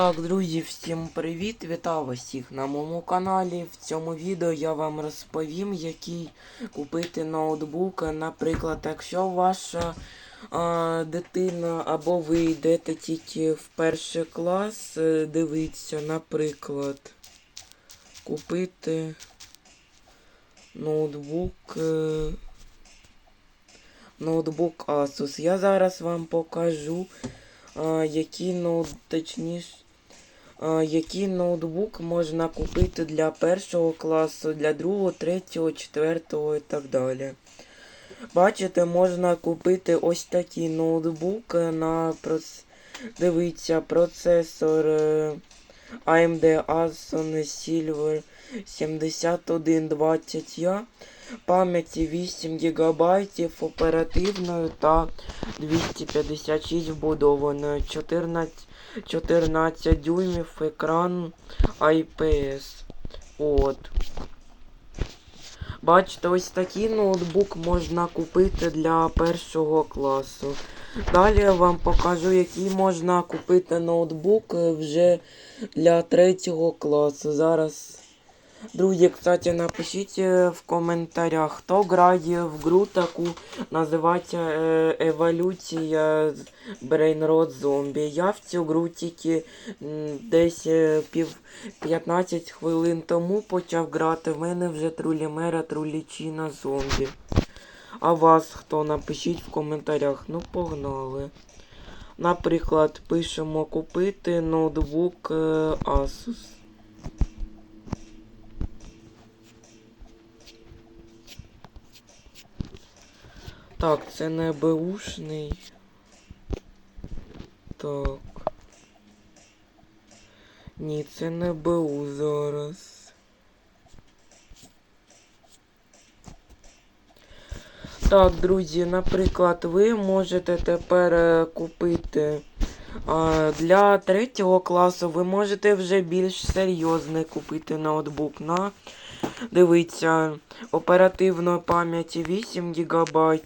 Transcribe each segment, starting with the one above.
Так, друзі, всім привіт! Вітаю вас всіх на моєму каналі. В цьому відео я вам розповім, який купити ноутбук. Наприклад, якщо ваша а, дитина або ви йдете тільки в перший клас, е, дивіться, наприклад, купити ноутбук. е, Ноутбук Asus. Я зараз вам покажу, який ноут, точніше, а, який ноутбук можна купити для першого класу, для другого, третього, четвертого і так далі. Бачите, можна купити ось такий ноутбук е, на дивіться, процесор е, AMD Asun Silver 7120 я пам'яті 8 ГБ, оперативної та 256 вбудованою, 14, 14 дюймів екран IPS. От. Бачите, ось такий ноутбук можна купити для першого класу. Далі я вам покажу, який можна купити ноутбук е, вже для третього класу. Зараз. Друзі, кстати, напишіть е, в коментарях, хто грає в гру таку, називається е, Еволюція Brainrot Zombie. Я в цю гру тільки десь е, пів 15 хвилин тому почав грати. В мене вже трулімера трулічина зомбі. А вас хто? Напишіть в коментарях. Ну, погнали. Наприклад, пишемо купити ноутбук Asus. Так, це не беушний. Так. Ні, це не БУ зараз. Так, друзі, наприклад, ви можете тепер е, купити а, для третього класу, ви можете вже більш серйозний купити ноутбук на Дивиться, оперативної пам'яті 8 ГБ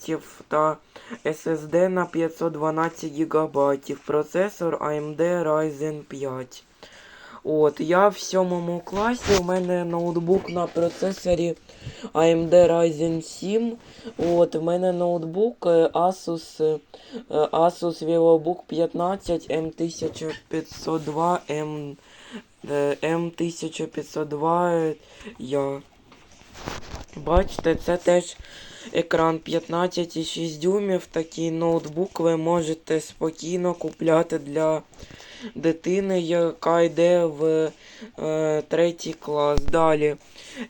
та SSD на 512 ГБ. Процесор AMD Ryzen 5. От, Я в сьомому класі. У мене ноутбук на процесорі AMD Ryzen 7. От, У мене ноутбук е, Asus е, Asus VivoBook 15 M1502M. Е, М1502. я. Бачите, це теж екран 15,6 дюймів. Такий ноутбук ви можете спокійно купляти для дитини, яка йде в е, третій клас. Далі.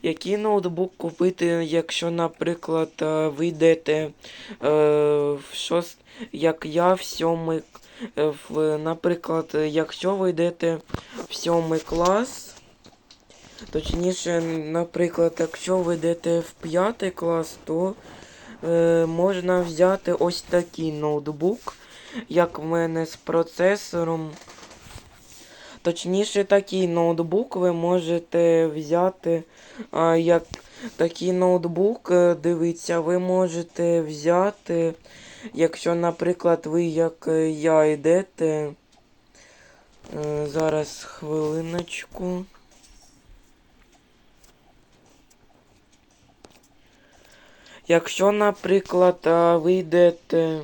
Який ноутбук купити, якщо, наприклад, е, ви йдете е, в шост, як я в сьомий, е, в, наприклад, якщо ви йдете в сьомий клас. Точніше, наприклад, якщо ви йдете в п'ятий клас, то е, можна взяти ось такий ноутбук, як в мене з процесором. Точніше, такий ноутбук ви можете взяти, а, як такий ноутбук, е, дивіться, ви можете взяти, якщо, наприклад, ви, як е, я, йдете. Е, зараз хвилиночку. Якщо, наприклад, ви йдете.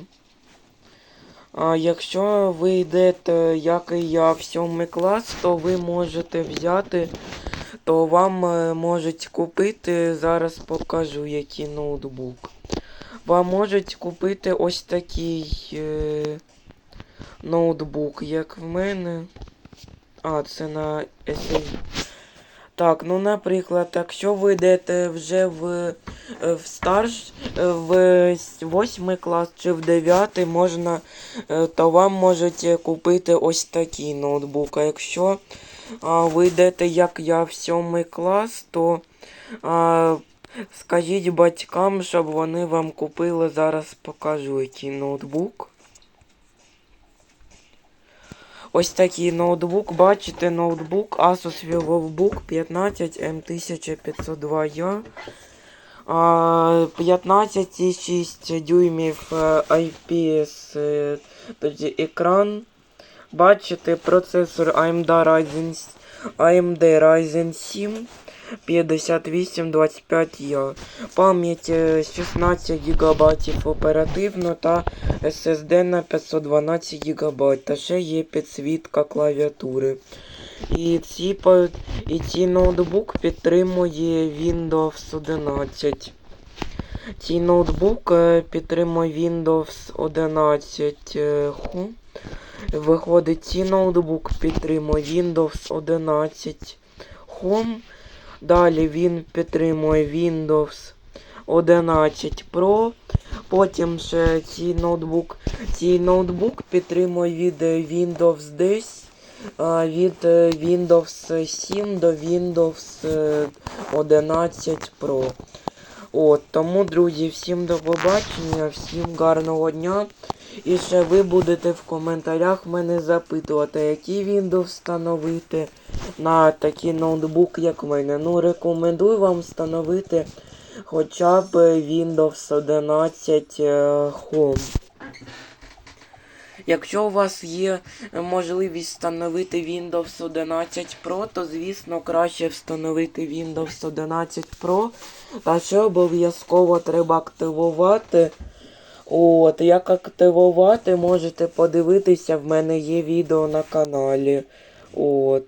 А якщо ви йдете, як і я, в сьомий клас, то ви можете взяти, то вам е, можуть купити, зараз покажу який ноутбук. Вам можуть купити ось такий е, ноутбук, як в мене. А, це на SSD. Так, ну, наприклад, якщо ви йдете вже в, е, в старш, е, в восьмий клас чи в дев'ятий, можна, е, то вам можуть купити ось такий ноутбук. А якщо а, ви йдете, як я, в сьомий клас, то а, скажіть батькам, щоб вони вам купили, зараз покажу який ноутбук. Ось такий ноутбук, бачите, ноутбук Asus VivoBook 15 M1502A. 15,6 дюймів е, IPS е, тоді екран. бачите процесор AMD Ryzen, AMD Ryzen 7 5825 пам'ять е, 16 ГБ оперативно та SSD на 512 ГБ. Та ще є підсвітка клавіатури. І ці, і ці ноутбук підтримує Windows 11. Цей ноутбук е, підтримує Windows 11. е, Ху. Виходить, цей ноутбук підтримує Windows 11 Home. Далі він підтримує Windows 11 Pro. Потім ще цей ноутбук. Цей ноутбук підтримує від е, Windows 10, від е, Windows 7 до Windows е, 11 Pro. От, тому, друзі, всім до побачення, всім гарного дня. І ще ви будете в коментарях мене запитувати, який Windows встановити на такий ноутбук, як в мене. Ну, рекомендую вам встановити хоча б Windows 11 е, Home. Якщо у вас є можливість встановити Windows 11 Pro, то звісно краще встановити Windows 11 Pro. Та ще обов'язково треба активувати. От, як активувати, можете подивитися, в мене є відео на каналі. От.